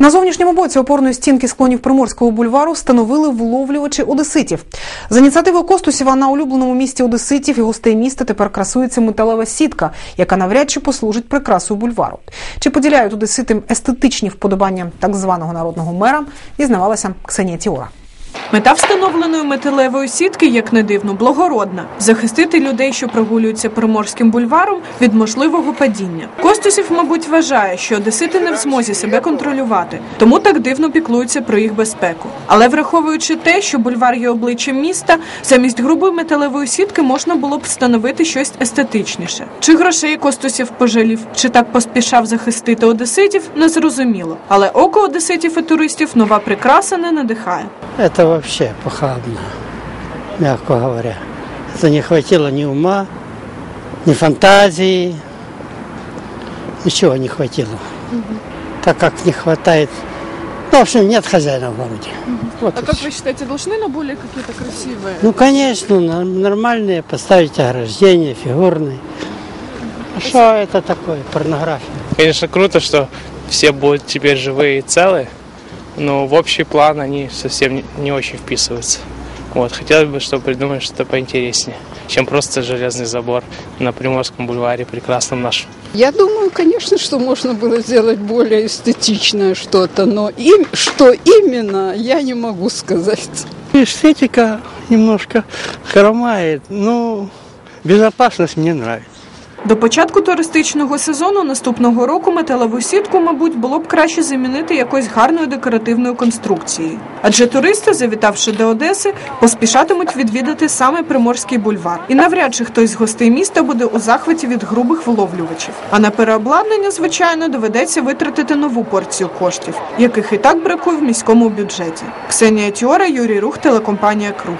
На зовнішньому боці опорної стінки склонів Приморського бульвару встановили вловлювачі одеситів. За ініціативою Костусіва на улюбленому місті одеситів і гостей міста тепер красується металева сітка, яка навряд чи послужить прикрасою бульвару. Чи поділяють одеситим естетичні вподобання так званого народного мера, дізнавалася Ксенія Тіора. Мета встановленої металевої сітки, як не дивно, благородна захистити людей, що прогулюються приморським бульваром, від можливого падіння. Костусів, мабуть, вважає, що одесити не в змозі себе контролювати, тому так дивно піклуються про їх безпеку. Але враховуючи те, що бульвар є обличчям міста, замість грубої металевої сітки можна було б встановити щось естетичніше. Чи грошей Костусів пожалів, чи так поспішав захистити одеситів, незрозуміло. Але око одеситів і туристів нова прикраса не надихає. Это вообще похабно, мягко говоря. Это не хватило ни ума, ни фантазии, ничего не хватило. Так как не хватает, ну, в общем, нет хозяина в городе. Вот А как всё. вы считаете, должны на более какие-то красивые? Ну, конечно, нормальные поставить ограждения, фигурные. А что это такое, порнография? Конечно, круто, что все будут теперь живые и целые, но в общий план они совсем не- очень вписываются. Вот, хотелось бы, чтобы придумали что-то поинтереснее, чем просто железный забор на Приморском бульваре, прекрасном нашем. Я думаю, конечно, что можно было сделать более эстетичное что-то, но им, что именно, я не могу сказать. Эстетика немножко хромает, но безопасность мне нравится. До початку туристичного сезону наступного року металеву сітку, мабуть, було б краще замінити якоюсь гарною декоративною конструкцією. Адже туристи, завітавши до Одеси, поспішатимуть відвідати саме Приморський бульвар. І навряд чи хтось з гостей міста буде у захваті від грубих вловлювачів. А на переобладнання, звичайно, доведеться витратити нову порцію коштів, яких і так бракує в міському бюджеті. Ксенія Тіора, Юрій Рух, телекомпанія Круг.